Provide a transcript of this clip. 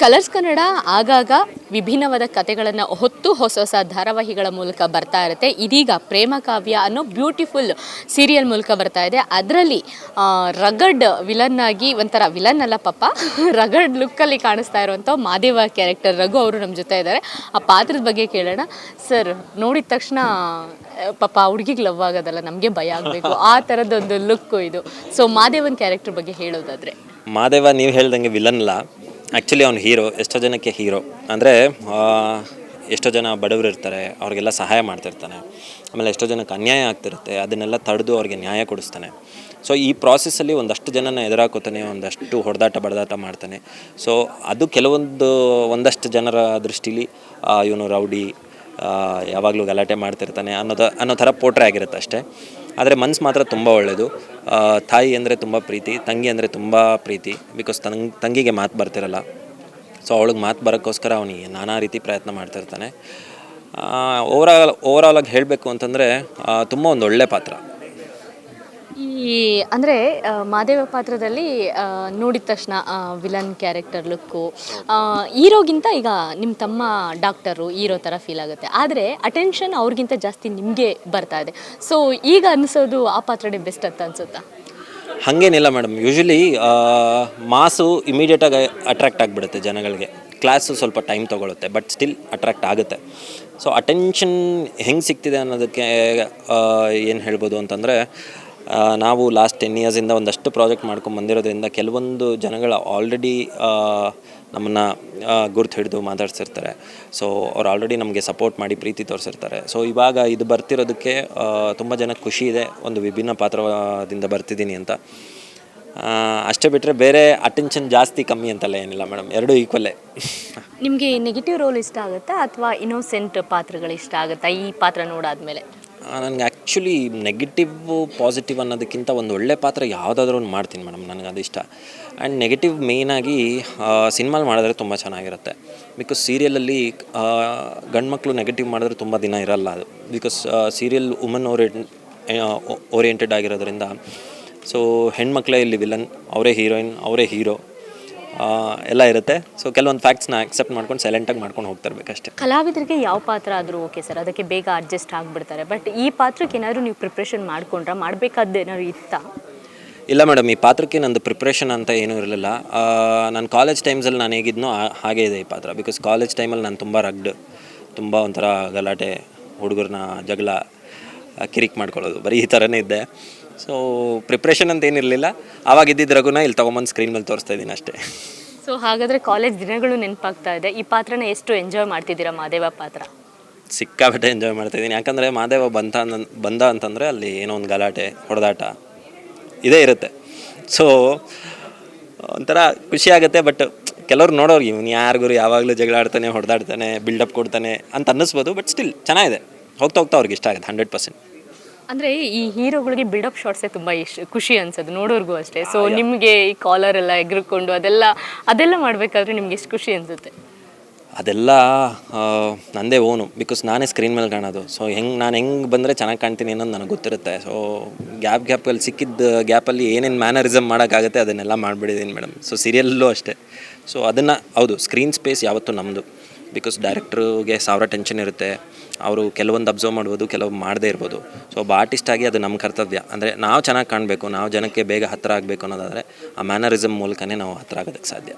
Colours Kannada ಆಗಾಗ ವಿಭಿನ್ನವಾದ ಕಥೆಗಳನ್ನು ಹೊತ್ತು ಹೊಸ ಹೊಸ ಧಾರಾವಾಹಿಗಳ ಮೂಲಕ ಬರ್ತಾ ಇರುತ್ತೆ. ಇದೀಗ ಪ್ರೇಮ ಕಾವ್ಯ ಅನ್ನೋ ಬ್ಯೂಟಿಫುಲ್ ಸೀರಿಯಲ್ ಮೂಲಕ ಬರ್ತಾ ಇದೆ. ಅದರಲ್ಲಿ ರಗಡ್ ವಿಲನ್ ಆಗಿ ಒಂಥರ ವಿಲನ್ ಅಲ್ಲ ಪಾಪ, ರಗಡ್ ಲುಕ್ಕಲ್ಲಿ ಕಾಣಿಸ್ತಾ ಇರುವಂಥ ಮಾದೇವ ಕ್ಯಾರೆಕ್ಟರ್ ರಘು ಅವರು ನಮ್ಮ ಜೊತೆ ಇದ್ದಾರೆ. ಆ ಪಾತ್ರದ ಬಗ್ಗೆ ಕೇಳೋಣ. ಸರ್ ನೋಡಿದ ತಕ್ಷಣ ಪಾಪ ಹುಡುಗಿಗೆ ಲವ್ ಆಗೋದಲ್ಲ, ನಮಗೆ ಭಯ ಆಗಬೇಕು. ಆ ಥರದ್ದೊಂದು ಲುಕ್ಕು ಇದು. ಸೊ ಮಾದೇವನ್ ಕ್ಯಾರೆಕ್ಟರ್ ಬಗ್ಗೆ ಹೇಳೋದಾದರೆ. ಮಾದೇವ, ನೀವು ಹೇಳ್ದಂಗೆ ವಿಲನ್ ಅಲ್ಲ. ಆ್ಯಕ್ಚುಲಿ ಅವ್ನು ಹೀರೋ ಎಷ್ಟೋ ಜನಕ್ಕೆ ಹೀರೋ ಅಂದರೆ ಎಷ್ಟೋ ಜನ ಬಡವರು ಇರ್ತಾರೆ, ಅವ್ರಿಗೆಲ್ಲ ಸಹಾಯ ಮಾಡ್ತಿರ್ತಾನೆ. ಆಮೇಲೆ ಎಷ್ಟೋ ಜನಕ್ಕೆ ಅನ್ಯಾಯ ಆಗ್ತಿರುತ್ತೆ, ಅದನ್ನೆಲ್ಲ ತಡೆದು ಅವ್ರಿಗೆ ನ್ಯಾಯ ಕೊಡಿಸ್ತಾನೆ. ಸೊ ಈ ಪ್ರಾಸೆಸ್ಸಲ್ಲಿ ಒಂದಷ್ಟು ಜನನ ಎದುರಾಕೋತಾನೆ, ಒಂದಷ್ಟು ಹೊಡೆದಾಟ, ಬಡದಾಟ ಮಾಡ್ತಾನೆ. ಸೊ ಅದು ಕೆಲವೊಂದು, ಒಂದಷ್ಟು ಜನರ ದೃಷ್ಟಿಲಿ ಇವನು ರೌಡಿ ಯಾವಾಗಲೂ ಗಲಾಟೆ ಮಾಡ್ತಿರ್ತಾನೆ ಅನ್ನೋದು, ಅನ್ನೋ ಥರ ಪೋಟ್ರೆ ಆಗಿರುತ್ತೆ ಅಷ್ಟೇ. ಆದರೆ ಮನ್ಸು ಮಾತ್ರ ತುಂಬ ಒಳ್ಳೆಯದು ತಾಯಿ ಅಂದರೆ ತುಂಬ ಪ್ರೀತಿ, ತಂಗಿ ಅಂದರೆ ತುಂಬ ಪ್ರೀತಿ ಬಿಕಾಸ್ ತಂಗ್, ತಂಗಿಗೆ ಮಾತು ಬರ್ತಿರಲ್ಲ. ಸೊ ಅವಳಿಗೆ ಮಾತು ಬರೋಕ್ಕೋಸ್ಕರ ಅವನಿಗೆ ನಾನಾ ರೀತಿ ಪ್ರಯತ್ನ ಮಾಡ್ತಿರ್ತಾನೆ. ಓವರಾಲ್ ಓವರಾಲಾಗಿ ಹೇಳಬೇಕು ಅಂತಂದರೆ ತುಂಬ ಒಂದು ಒಳ್ಳೆ ಪಾತ್ರ. ಈ, ಅಂದರೆ ಮಾದೇವ ಪಾತ್ರದಲ್ಲಿ ನೋಡಿದ ತಕ್ಷಣ ವಿಲನ್ ಕ್ಯಾರೆಕ್ಟರ್ ಲುಕ್ಕು ಹೀರೋಗಿಂತ ಈಗ ನಿಮ್ಮ ತಮ್ಮ ಡಾಕ್ಟರು ಈರೋ ಥರ ಫೀಲ್ ಆಗುತ್ತೆ. ಆದರೆ ಅಟೆನ್ಷನ್ ಅವ್ರಿಗಿಂತ ಜಾಸ್ತಿ ನಿಮಗೆ ಬರ್ತಾ ಇದೆ. ಸೊ ಈಗ ಅನಿಸೋದು ಆ ಪಾತ್ರನೇ ಬೆಸ್ಟ್ ಅಂತ ಅನ್ಸುತ್ತಾ? ಹಾಗೇನಿಲ್ಲ ಮೇಡಮ್ ಯೂಶ್ವಲಿ ಮಾಸು ಇಮಿಡಿಯೇಟಾಗಿ ಅಟ್ರ್ಯಾಕ್ಟ್ ಆಗಿಬಿಡುತ್ತೆ ಜನಗಳಿಗೆ. ಕ್ಲಾಸು ಸ್ವಲ್ಪ ಟೈಮ್ ತೊಗೊಳುತ್ತೆ ಬಟ್ ಸ್ಟಿಲ್ ಅಟ್ರಾಕ್ಟ್ ಆಗುತ್ತೆ. ಸೊ ಅಟೆನ್ಷನ್ ಹೆಂಗೆ ಸಿಗ್ತಿದೆ ಅನ್ನೋದಕ್ಕೆ ಏನು ಹೇಳ್ಬೋದು ಅಂತಂದರೆ ನಾವು ಲಾಸ್ಟ್ ಟೆನ್ ಇಯರ್ಸಿಂದ ಒಂದಷ್ಟು ಪ್ರಾಜೆಕ್ಟ್ ಮಾಡ್ಕೊಂಡು ಬಂದಿರೋದ್ರಿಂದ ಕೆಲವೊಂದು ಜನಗಳು ಆಲ್ರೆಡಿ ನಮ್ಮನ್ನು ಗುರ್ತು ಹಿಡಿದು ಮಾತಾಡ್ಸಿರ್ತಾರೆ. ಸೊ ಅವ್ರು ಆಲ್ರೆಡಿ ನಮಗೆ ಸಪೋರ್ಟ್ ಮಾಡಿ ಪ್ರೀತಿ ತೋರಿಸಿರ್ತಾರೆ. ಸೊ ಇವಾಗ ಇದು ಬರ್ತಿರೋದಕ್ಕೆ ತುಂಬ ಜನಕ್ಕೆ ಖುಷಿ ಇದೆ. ಒಂದು ವಿಭಿನ್ನ ಪಾತ್ರದಿಂದ ಬರ್ತಿದ್ದೀನಿ ಅಂತ. ಅಷ್ಟೇ ಬಿಟ್ಟರೆ ಬೇರೆ ಅಟೆನ್ಷನ್ ಜಾಸ್ತಿ ಕಮ್ಮಿ ಅಂತಲ್ಲ ಏನಿಲ್ಲ ಮೇಡಮ್ ಎರಡೂ ಈಕ್ವಲ್ಲೇ ನಿಮಗೆ ನೆಗೆಟಿವ್ ರೋಲ್ ಇಷ್ಟ ಆಗುತ್ತಾ ಅಥವಾ ಇನ್ನೋಸೆಂಟ್ ಪಾತ್ರಗಳು ಇಷ್ಟ ಆಗುತ್ತಾ ಈ ಪಾತ್ರ ನೋಡಾದ್ಮೇಲೆ? ನನಗೆ ಆ್ಯಕ್ಚುಲಿ ನೆಗೆಟಿವ್ ಪಾಸಿಟಿವ್ ಅನ್ನೋದಕ್ಕಿಂತ ಒಂದು ಒಳ್ಳೆ ಪಾತ್ರ ಯಾವುದಾದ್ರೂ ಒಂದು ಮಾಡ್ತೀನಿ ಮೇಡಮ್, ನನಗೆ ಅದು ಇಷ್ಟ. ಆ್ಯಂಡ್ ನೆಗೆಟಿವ್ ಮೇಯ್ನಾಗಿ ಸಿನಿಮಾಲ್ ಮಾಡಿದ್ರೆ ತುಂಬ ಚೆನ್ನಾಗಿರುತ್ತೆ. ಬಿಕಾಸ್ ಸೀರಿಯಲಲ್ಲಿ ಗಂಡು ಮಕ್ಕಳು ನೆಗೆಟಿವ್ ಮಾಡಿದ್ರೆ ತುಂಬ ದಿನ ಇರಲ್ಲ ಅದು. Because serial woman orient oriented ಆಗಿರೋದ್ರಿಂದ ಸೊ ಹೆಣ್ಮಕ್ಳೇ ಇಲ್ಲಿ ವಿಲನ್ ಅವರೇ ಹೀರೋಯಿನ್ ಅವರೇ ಹೀರೋ ಎಲ್ಲ ಇರುತ್ತೆ. ಸೊ ಕೆಲವೊಂದು ಫ್ಯಾಕ್ಟ್ಸ್ನ ಅಕ್ಸೆಪ್ಟ್ ಮಾಡ್ಕೊಂಡು ಸೈಲೆಂಟಾಗಿ ಮಾಡ್ಕೊಂಡು ಹೋಗ್ತಿರ್ಬೇಕಷ್ಟೇ ಕಲಾವಿದರಿಗೆ ಯಾವ ಪಾತ್ರ ಆದರೂ ಓಕೆ ಸರ್ ಅದಕ್ಕೆ ಬೇಗ ಅಡ್ಜಸ್ಟ್ ಆಗಿಬಿಡ್ತಾರೆ. ಬಟ್ ಈ ಪಾತ್ರಕ್ಕೆ ಏನಾದರೂ ನೀವು ಪ್ರಿಪ್ರೇಷನ್ ಮಾಡ್ಕೊಂಡ್ರೆ? ಮಾಡಬೇಕಾದ್ದು ಇತ್ತ ಇತ್ತಾ? ಇಲ್ಲ ಮೇಡಮ್ ಈ ಪಾತ್ರಕ್ಕೆ ನಂದು ಪ್ರಿಪ್ರೇಷನ್ ಅಂತ ಏನೂ ಇರಲಿಲ್ಲ. ನಾನು ಕಾಲೇಜ್ ಟೈಮ್ಸಲ್ಲಿ ನಾನು ಹೇಗಿದ್ನೋ ಹಾಗೇ ಇದೆ ಈ ಪಾತ್ರ. ಬಿಕಾಸ್ ಕಾಲೇಜ್ ಟೈಮಲ್ಲಿ ನಾನು ತುಂಬ ರಗ್ಡ್ ತುಂಬ ಒಂಥರ ಗಲಾಟೆ ಹುಡುಗರನ್ನ ಜಗಳ ಕಿರಿಕ್ ಮಾಡ್ಕೊಳ್ಳೋದು. ಬರೀ ಈ ಥರನೇ ಇದ್ದೆ. ಸೊ ಪ್ರಿಪ್ರೇಷನ್ ಅಂತ ಏನಿರಲಿಲ್ಲ. ಆವಾಗ ಇದ್ದಿದ್ದ ರಘುನ ಇಲ್ಲಿ ತೊಗೊಂಬಂದು ಸ್ಕ್ರೀನ್ ಮೇಲೆ ತೋರಿಸ್ತಾ ಇದ್ದೀನಿ ಅಷ್ಟೇ. ಸೊ ಹಾಗಾದರೆ ಕಾಲೇಜ್ ದಿನಗಳು ನೆನಪಾಗ್ತಾ ಇದೆ. ಈ ಪಾತ್ರನ ಎಷ್ಟು ಎಂಜಾಯ್ ಮಾಡ್ತಿದ್ದೀರಾ ಮಾದೇವ ಪಾತ್ರ? ಸಿಕ್ಕಾಬಿಟ್ಟೆ ಎಂಜಾಯ್ ಮಾಡ್ತಾಯಿದ್ದೀನಿ ಯಾಕಂದರೆ ಮಾದೇವ ಬಂತ ಬಂದ ಅಂತಂದರೆ ಅಲ್ಲಿ ಏನೋ ಒಂದು ಗಲಾಟೆ ಹೊಡೆದಾಟ ಇದೇ ಇರುತ್ತೆ. ಸೊ ಒಂಥರ ಖುಷಿ ಆಗುತ್ತೆ ಬಟ್ ಕೆಲವ್ರು ನೋಡೋರು ಇವ್ನು ಯಾರಿಗೂ ಯಾವಾಗಲೂ ಜಗಳ ಆಡ್ತಾನೆ ಹೊಡೆದಾಡ್ತಾನೆ ಬಿಲ್ಡಪ್ ಕೊಡ್ತಾನೆ ಅಂತ ಅನ್ನಿಸ್ಬೋದು ಬಟ್ ಸ್ಟಿಲ್ ಚೆನ್ನಾಗಿದೆ. ಹೋಗ್ತಾ ಹೋಗ್ತಾ ಅವ್ರಿಗೆ ಇಷ್ಟ ಆಗುತ್ತೆ ಹಂಡ್ರೆಡ್ ಪರ್ಸೆಂಟ್ ಅಂದರೆ ಈ ಹೀರೋಗಳಿಗೆ ಬಿಲ್ಡಪ್ ಶಾರ್ಟ್ಸ್ ತುಂಬಾ ಇಷ್ಟ ಖುಷಿ ಅನ್ಸೋದು ನೋಡೋರ್ಗೂ ಅಷ್ಟೇ. ಸೊ ನಿಮಗೆ ಈ ಕಾಲರ್ ಎಲ್ಲ ಎಗ್ರಿಕೊಂಡು ಅದೆಲ್ಲ ಅದೆಲ್ಲ ಮಾಡಬೇಕಾದ್ರೆ ನಿಮ್ಗೆ ಎಷ್ಟು ಖುಷಿ ಅನ್ಸುತ್ತೆ. ಅದೆಲ್ಲ ನಂದೇ ಓನು. ಬಿಕಾಸ್ ನಾನೇ ಸ್ಕ್ರೀನ್ ಮೇಲೆ ಕಾಣೋದು. ಸೊ ಹೆಂಗೆ ನಾನು ಹೆಂಗೆ ಬಂದರೆ ಚೆನ್ನಾಗಿ ಕಾಣ್ತೀನಿ ಅನ್ನೋದು ನನಗೆ ಗೊತ್ತಿರುತ್ತೆ. ಸೊ ಗ್ಯಾಪ್ ಗ್ಯಾಪಲ್ಲಿ ಸಿಕ್ಕಿದ್ದ ಗ್ಯಾಪಲ್ಲಿ ಏನೇನು ಮ್ಯಾನರಿಸಮ್ ಮಾಡೋಕ್ಕಾಗುತ್ತೆ ಅದನ್ನೆಲ್ಲ ಮಾಡಿಬಿಟ್ಟಿದ್ದೀನಿ ಮೇಡಮ್. ಸೊ ಸೀರಿಯಲ್ಲೂ ಅಷ್ಟೇ. ಸೊ ಅದನ್ನು ಹೌದು ಸ್ಕ್ರೀನ್ ಸ್ಪೇಸ್ ಯಾವತ್ತೂ ನಮ್ಮದು ಬಿಕಾಸ್ ಡೈರೆಕ್ಟ್ರಿಗೆ ಸಾವಿರ ಟೆನ್ಷನ್ ಇರುತ್ತೆ. ಅವರು ಕೆಲವೊಂದು ಅಬ್ಸರ್ವ್ ಮಾಡ್ಬೋದು, ಕೆಲವು ಮಾಡದೇ ಇರ್ಬೋದು. ಸೊ ಒಬ್ಬ ಆರ್ಟಿಸ್ಟ್ ಆಗಿ ಅದು ನಮ್ಮ ಕರ್ತವ್ಯ. ಅಂದರೆ ನಾವು ಚೆನ್ನಾಗಿ ಕಾಣಬೇಕು, ನಾವು ಜನಕ್ಕೆ ಬೇಗ ಹತ್ತಿರ ಆಗಬೇಕು ಅನ್ನೋದಾದರೆ ಆ ಮ್ಯಾನರಿಸಮ್ ಮೂಲಕನೇ ನಾವು ಹತ್ತಿರ ಆಗೋದಕ್ಕೆ ಸಾಧ್ಯ.